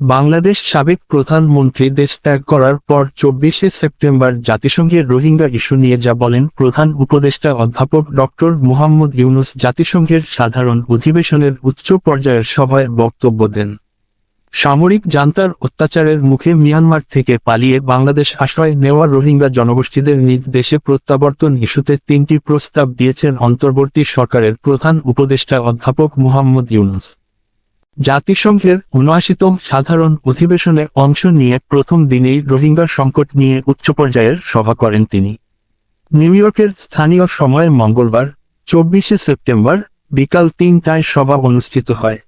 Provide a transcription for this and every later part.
বাংলাদেশ সাবেক প্রধানমন্ত্রী দেশ ত্যাগ করার পর চব্বিশে সেপ্টেম্বর জাতিসংঘের রোহিঙ্গা ইস্যু নিয়ে যা বলেন প্রধান উপদেষ্টা অধ্যাপক ডক্টর মুহাম্মদ ইউনুস জাতিসংঘের সাধারণ অধিবেশনের উচ্চ পর্যায়ের সভায় বক্তব্য দেন। সামরিক জান্তার অত্যাচারের মুখে মিয়ানমার থেকে পালিয়ে বাংলাদেশ আশ্রয় নেওয়া রোহিঙ্গা জনগোষ্ঠীদের নিজ দেশে প্রত্যাবর্তন ইস্যুতে তিনটি প্রস্তাব দিয়েছেন অন্তর্বর্তী সরকারের প্রধান উপদেষ্টা অধ্যাপক মুহাম্মদ ইউনুস। জাতিসংঘের উনআশিতম সাধারণ অধিবেশনে অংশ নিয়ে প্রথম দিনেই রোহিঙ্গা সংকট নিয়ে উচ্চ পর্যায়ের সভা করেন তিনি। নিউ ইয়র্কের স্থানীয় সময় মঙ্গলবার, চব্বিশে সেপ্টেম্বর, বিকাল তিনটায় সভা অনুষ্ঠিত হয়।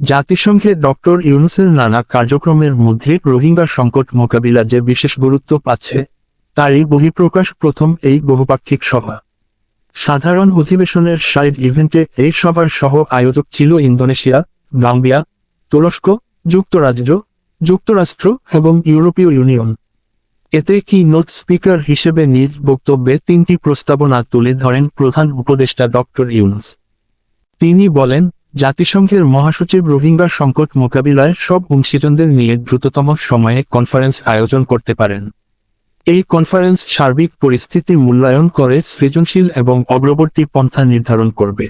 জাতিসংঘে ডক্টর ইউনুসের নানা কার্যক্রমের মধ্যে রোহিঙ্গা সংকট মোকাবিলা যে বিশেষ গুরুত্ব পাচ্ছে, তারই বহিঃপ্রকাশ প্রথম এই বহুপাক্ষিক সভা। সাধারণ অধিবেশনের সাইড ইভেন্টে এই সভার সহ আয়োজক ছিল ইন্দোনেশিয়া গাম্বিয়া, তুরস্ক, যুক্তরাজ্য, যুক্তরাষ্ট্র এবং ইউরোপীয় ইউনিয়ন। এতে কি নোট স্পিকার হিসেবে নিজ বক্তব্যে তিনটি প্রস্তাবনা তুলে ধরেন প্রধান উপদেষ্টা ডক্টর ইউনুস। তিনি বলেন, জাতিসংঘের মহাসচিব রোহিঙ্গা সংকট মোকাবিলায় সব অংশীজনদের নিয়ে দ্রুততম সময়ে কনফারেন্স আয়োজন করতে পারেন। এই কনফারেন্স সার্বিক পরিস্থিতি মূল্যায়ন করে সৃজনশীল এবং অগ্রবর্তী পন্থা নির্ধারণ করবে।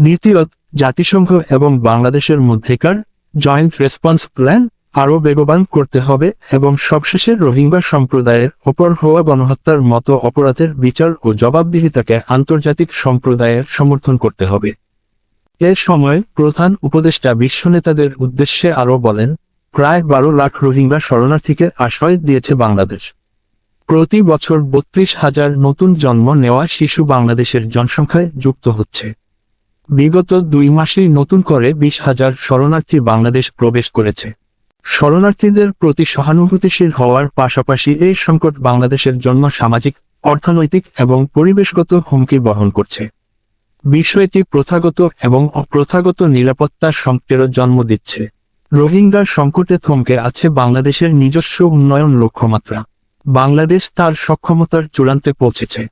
দ্বিতীয়ত জাতিসংঘ এবং বাংলাদেশের মধ্যেকার জয়েন্ট রেসপন্স প্ল্যান আরও বেগবান করতে হবে এবং সবশেষে রোহিঙ্গা সম্প্রদায়ের ওপর হওয়া গণহত্যার মতো অপরাধের বিচার ও জবাবদিহিতাকে আন্তর্জাতিক সম্প্রদায়ের সমর্থন করতে হবে। এ সময় প্রধান উপদেষ্টা বিশ্ব নেতাদের উদ্দেশ্যে আরও বলেন, প্রায় বারো লাখ রোহিঙ্গা শরণার্থীকে আশ্রয় দিয়েছে বাংলাদেশ। প্রতি বছর বত্রিশ হাজার নতুন জন্ম নেওয়া শিশু বাংলাদেশের জনসংখ্যায় যুক্ত হচ্ছে। বিগত দুই মাসেই নতুন করে বিশ হাজার শরণার্থী বাংলাদেশ প্রবেশ করেছে। শরণার্থীদের প্রতি সহানুভূতিশীল হওয়ার পাশাপাশি এই সংকট বাংলাদেশের জন্য সামাজিক, অর্থনৈতিক এবং পরিবেশগত হুমকি বহন করছে। বিষয়টি প্রথাগত এবং অপ্রথাগত নিরাপত্তা সংকটেরও জন্ম দিচ্ছে। রোহিঙ্গা সংকটে থমকে আছে বাংলাদেশের নিজস্ব উন্নয়ন লক্ষ্যমাত্রা। বাংলাদেশ তার সক্ষমতার চূড়ান্তে পৌঁছেছে।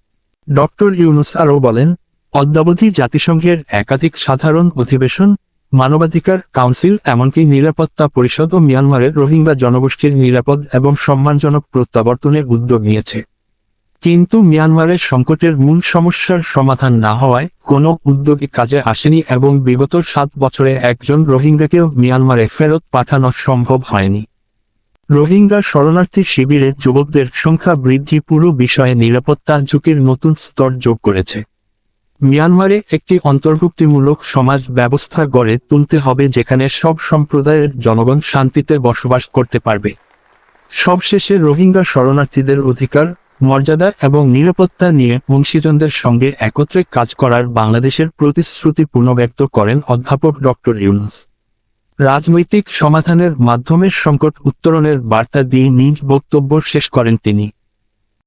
ডক্টর ইউনুস আরও বলেন অদ্যাবধি জাতিসংঘের একাধিক সাধারণ অধিবেশন, মানবাধিকার কাউন্সিল এমনকি নিরাপত্তা পরিষদ ও মিয়ানমারের রোহিঙ্গা জনগোষ্ঠীর নিরাপদ এবং সম্মানজনক প্রত্যাবর্তনের উদ্যোগ নিয়েছে। কিন্তু মিয়ানমারের সংকটের মূল সমস্যার সমাধান না হওয়ায় কোনো উদ্যোগী কাজে আসেনি এবং বিগত সাত বছরে একজন রোহিঙ্গাকেও মিয়ানমারে ফেরত পাঠানো সম্ভব হয়নি। রোহিঙ্গা শরণার্থী শিবিরে যুবকদের সংখ্যা বৃদ্ধি পুরো বিষয়ে নিরাপত্তা ঝুঁকির নতুন স্তর যোগ করেছে। মিয়ানমারে একটি অন্তর্ভুক্তিমূলক সমাজ ব্যবস্থা গড়ে তুলতে হবে যেখানে সব সম্প্রদায়ের জনগণ শান্তিতে বসবাস করতে পারবে। সবশেষে রোহিঙ্গা শরণার্থীদের অধিকার, মর্যাদা এবং নিরাপত্তা নিয়ে অংশীজনদের সঙ্গে একত্রে কাজ করার বাংলাদেশের প্রতিশ্রুতি পুনর্ব্যক্ত করেন অধ্যাপক ডক্টর ইউনুস। রাজনৈতিক সমাধানের মাধ্যমে সংকট উত্তরণের বার্তা দিয়ে নিজ বক্তব্য শেষ করেন তিনি।